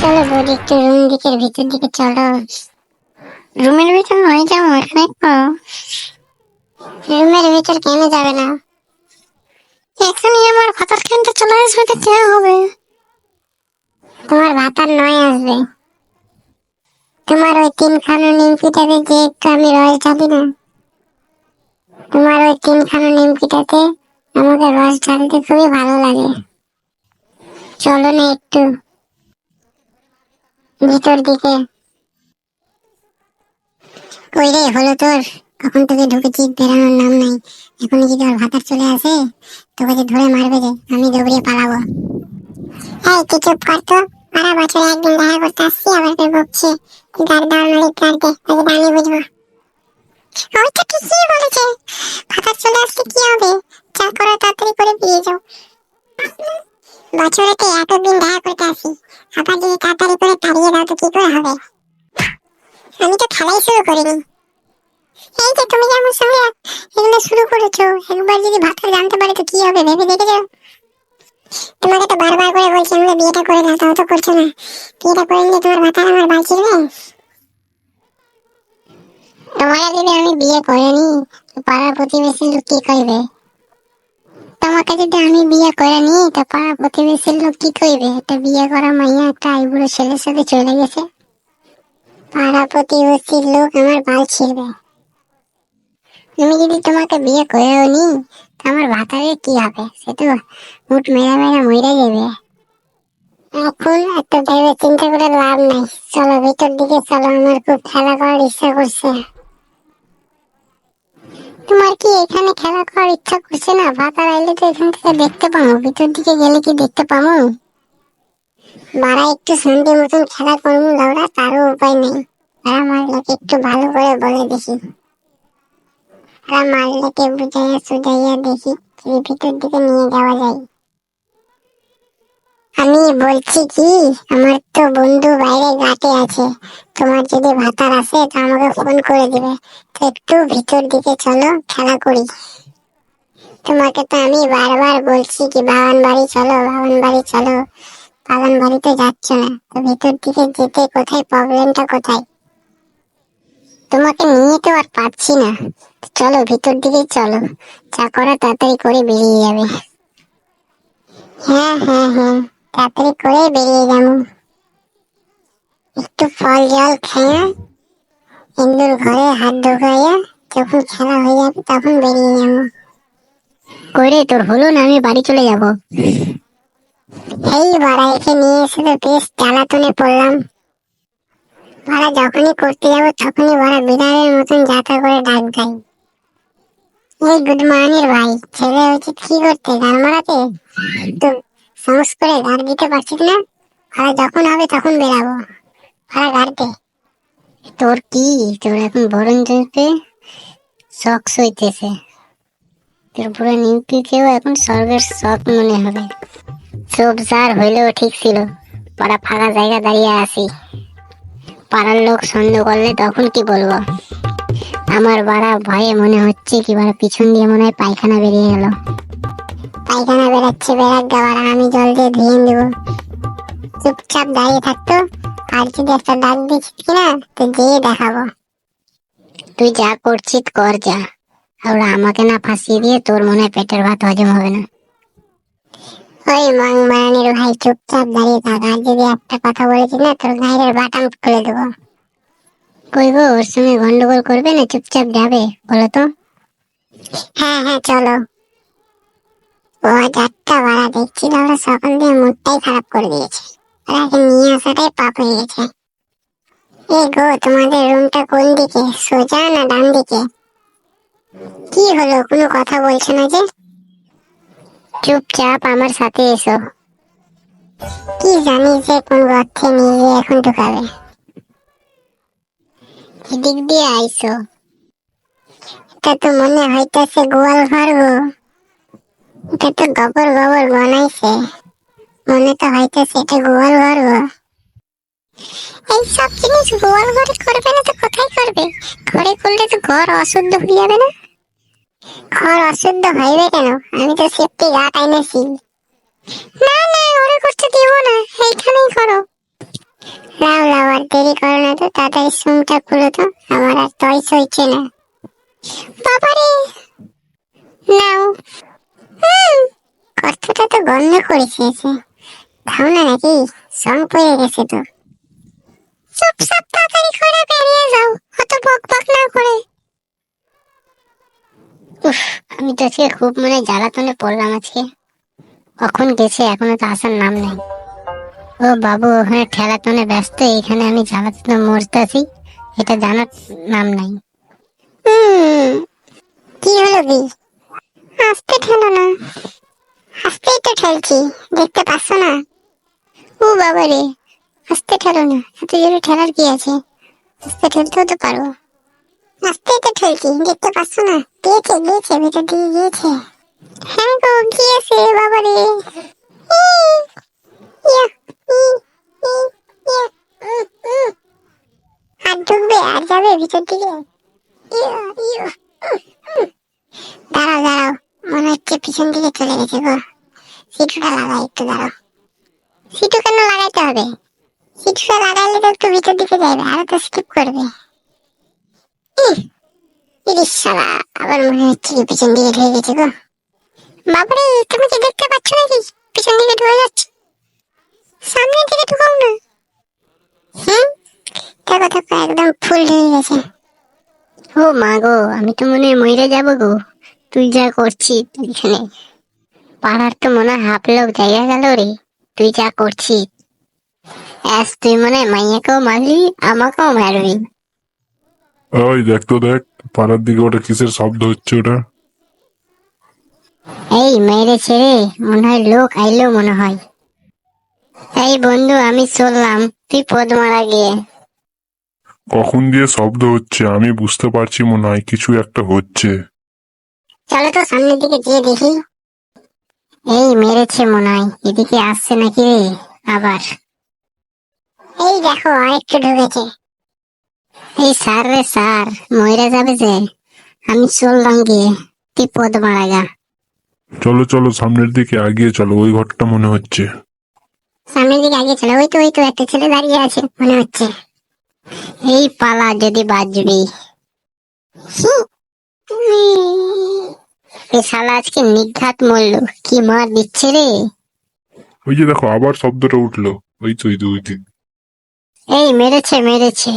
চলো বৌদি, একটু রুম দিকের ভিতর দিকে চলো। রুমের ভিতর নয় যাব এখানে রুমের ভিতর কেন যাবে না? এখানে আমার ভাতার কিনতে চলে আসবে, তো কে হবে? তোমার ভাতার নয় আসবে। তোমার ওই তিনখানা নিমকিটাতে যে একটু আমি রস ঢালি না, তোমার ওই তিনখানা নিমকিটাতে আমাকে রস ঢালতে খুবই ভালো লাগে। চলো না একটু। ভিতর দিকে। কই রে, হলো তোর? কখন তোকে ঢুকেছি? বেরানোর নাম নাই। এখন যদি তোর ভাতার চলে আসে, তোকে যে ধরে মারবে যে, আমি দৌড়িয়ে পালাবো। এই, তুই চুপ কর তো। সারা বছর একদিন দেখা করতে আসছি, আবার তুই বকছে। গার দাও মালিক গার দে। আমি বুঝব। ওই তো ঠিকই বলেছে। ভাতার চলে আসলে কি হবে? যা করো, তাড়াতাড়ি করে বিয়ে যাও। বছরেতে এতদিন দেখা করতে আসি। আবার যদি তাড়াতাড়ি করে তাড়িয়ে দাও তো কি করে হবে? আমি তো খেলাই শুরু করিনি। এই যে তুমি যে আমার সঙ্গে এগুলো শুরু করেছ, একবার যদি ভাতার জানতে পারে তো কি হবে ভেবে দেখেছ তোমাকে তো বারবার করে বলছি আমরা বিয়েটা করে তাও তো করছ না। বিয়েটা করে নিলে তোমার ভাতার আমার বাল ছিড়বে? তোমাকে যদি আমি বিয়ে করিনি, পাড়ার প্রতিবেশী লোক কি কইবে তোমাকে যদি আমি বিয়ে করে নি তো পাড়া প্রতিবেশীর লোক কি কইবে? একটা বিয়ে করা মাইয়া, একটা আইবুড়ো ছেলের সাথে চলে গেছে। পাড়া প্রতিবেশীর লোক আমার বাল ছিড়বে। আমি যদি তোমাকে বিয়ে করেও নি তো আমার ভাতারে কি হবে? সে তো মুঠ মেরা মেরা মরে যাবে এখন এত ভেবে চিন্তা করে লাভ নাই। চলো ভিতর দিকে চলো, আমার খুব খেলা করার ইচ্ছা করছে। তোমার কি এখানে খেলা করার ইচ্ছা করছে না? ভাতার আইলে তো এখান থেকে দেখতে পাবো ভিতর দিকে গেলে কি দেখতে পাবো বাড়া একটু সন্ধ্যে মতন খেলা করব লাউরা, তারও উপায় নেই। বাড়া মারলাকে একটু ভালো করে বলে দেখি। আর মারলাকে বুঝাইয়া সুজাইয়া দেখি ভিতর দিকে নিয়ে যাওয়া যায়। আমি বলছি কি, আমার তো বন্ধু বাইরে ঘাটে আছে। তোমার যদি ভাতার আসে, তো আমাকে ফোন করে দিবে। তো একটু ভিতর দিকে চলো, খেলা করি। তোমাকে তো আমি বারবার বলছি কি, বাগান বাড়ি চলো, বাগান বাড়ি চলো। বাগান বাড়িতে যাচ্ছ না, তো ভিতর দিকে যেতে কোথায়, প্রবলেমটা কোথায়? তোমাকে নিয়ে তো আর পাচ্ছি না। চলো, ভিতর দিকে চলো। যা করা, তাড়াতাড়ি করে বেরিয়ে যাবে। হ্যাঁ হ্যাঁ হ্যাঁ। তাড়াতাড়ি করে বেরিয়ে যাব। একটু ফল জল খেয়ে ইন্দুর ঘরে হাত ঢুকাইয়া যখন খেলা হয়ে যাবে তখন বেরিয়ে যাব। করে তোর হলো না আমি বাড়ি চলে যাব? এই বাড়া একে নিয়ে এসে তো বেশ জ্বালাতনে পড়লাম। বাড়া যখনই করতে যাব তখনই বাড়া বিড়ালের মতন যাতা করে ডাক দেয়। এই গুড মর্নিং ভাই, ছেলে হচ্ছে কি করতে? গান মারাতে? তো সাহস করে গাড় দিতে পারছিস না ভাড়া যখন হবে তখন বেরাবো ভাড়া গাড়তে তোর কি? তোর এখন ভরণ চলবে শখ সইতেছে। তোর পুরো নিউক্লিকেও এখন স্বর্গের শখ মনে হবে। সব সার হইলেও ঠিক ছিল। পাড়া ফাঁকা জায়গা দাঁড়িয়ে আসি পাড়ার লোক সন্দেহ করলে তখন কি বলব? আমার বাড়া ভয়ে মনে হচ্ছে কি বাড়া পিছন দিয়ে মনে হয় পায়খানা বেরিয়ে গেল। পায়খানা বেরাচ্ছে বেরাক গাওয়ার আমি জল দিয়ে ধুয়ে দেবো চুপচাপ দাঁড়িয়ে থাকতো আর যদি একটা ডাক দিচ্ছিস কিনা তো যেয়ে দেখাবো। তুই যা করছিস কর যা। আর আমাকে না ফাঁসিয়ে দিয়ে তোর মনে পেটের ভাত হজম হবে না। ওই মাংমারানির ভাই চুপচাপ দাঁড়িয়ে থাক আর যদি একটা কথা বলেছিস না তোর গায়ের বাটাম খুলে দেবো। কই গো ওর সঙ্গে গন্ডগোল করবে না চুপচাপ যাবে বলো তো? হ্যাঁ হ্যাঁ চলো। যাত্রা ওরা খারাপ করে দিয়েছে। নিয়ে আসাটাই পাপ হয়ে গেছে। গো, তোমাদের রুমটা কোন দিকে? সোজা না ডান দিকে? কি হলো? কোনো কথা না যে? চুপচাপ আমার সাথে এসো। কি জানি যে কোন গর্তে নিয়ে গিয়ে এখন ঢুকাবে। এদিক দিয়ে আইসো। এটা তো মনে হইতেছে গোয়াল গো। এটা তো গোবর গোবর বানাইছে। মনে তো হইতেছে এটা গোয়াল ঘর গো। এই সব জিনিস গোয়াল ঘরে করবে না তো কোথায় করবে? ঘরে করলে তো ঘর অশুদ্ধ হয়ে যাবে না। ঘর অশুদ্ধ হইবে কেন? আমি তো সেফটি গার্ড আইনেছি। না না, ওরে করতে দিব না। এইখানেই করো। লাও লাও, আর দেরি করো না তো, তাড়াতাড়ি সুমটা খুলো তো। আমার আর তয় সইছে না। বাবারে! এসে খাও না নাকি সং পড়ে গেছে তো। তাড়াতাড়ি করে বেরিয়ে যাও, অত বক বক না করে। উফ, আমি তো আজকে খুব মনে জ্বালাতনে পড়লাম আজকে। কখন গেছে এখনও তো আসার নাম নেই। ও বাবু, ওখানে ঠেলাতনে ব্যস্ত এখানে আমি জ্বালাতনে মরতেছি এটা জানার নাম নাই। কি হলো কি? আসতে ঠেলো না। তো ঠেলছি, দেখতে পাচ্ছ না? ও বাবা রে আসতে ঠেলো না, এত জোরে ঠেলার কি আছে? আসতে ঠেলতেও তো পারো। আসতেই তো ঠেলছি, দেখতে পাচ্ছ না? গিয়েছে গিয়েছে ভেতর দিকে গিয়েছে হ্যাঁ গো গিয়েছে বাবা রে। হাত ঢুকবে আর যাবে ভিতর দিকে। দাঁড়াও দাঁড়াও, মনে হচ্ছে পিছন দিকে চলে গেছে গো। সিটুটা লাগাই একটু, দাঁড়াও। সিটু কেন লাগাইতে হবে? সিটুটা লাগাইলে তো একটু ভিতর দিকে যাবে আরও তো স্কিপ করবে। ইরিশ শালা, আবার মনে হচ্ছে কি পিছন দিকে ঢুকে গেছে গো। বাবারে তুমি কি দেখতে পাচ্ছ নাকি? পিছন দিকে ঢুকে যাচ্ছে। সামনের দিকে ঢুকাও না। হুম? দেখো দেখো একদম ফুল ঢুকে গেছে। ও মা গো, আমি তো মনে হয় মরে যাব গো। তুই যা করছিস এখানে পাড়ার তো মনে হয় হাফ লোক জায়গা গেল রে। তুই যা করছিস। আজ তুই মনে হয় মাইয়াকেও মারলি আমাকেও মারবি। ওই দেখ তো দেখ পাড়ার দিকে ওটা কিসের শব্দ হচ্ছে ওটা? এই মেরে ছেড়ে মনে হয় লোক আইলো মনে হয়। এই বন্ধু আমি চললাম তুই পদ মারা গিয়ে। কখন দিয়ে শব্দ হচ্ছে আমি বুঝতে পারছি মনে হয় কিছু একটা হচ্ছে। চলো তো সামনের দিকে গিয়ে দেখি। এই মেরেছে মনে হয়। এদিকে আসছে নাকি রে? আবার। এই দেখো আরেকটু ঢুকেছে। এই স্যার রে স্যার ময়রা যাবে যে। আমি চললাম গিয়ে। তুই পদ মারা গা চলো চলো সামনের দিকে আগিয়ে চলো ওই ঘরটা মনে হচ্ছে। সামনের দিকে আগে চলো ওই তো ওই তো একটা ছেলে দাঁড়িয়ে আছে মনে হচ্ছে। এই পালা যদি বাজবি এই শালা আজকে নিঘাত মরল। কি মার দিচ্ছে রে? ওই যে দেখো আবার শব্দটা উঠল। ওই তো ওই দুই দিন এই মেরেছে মেরেছে।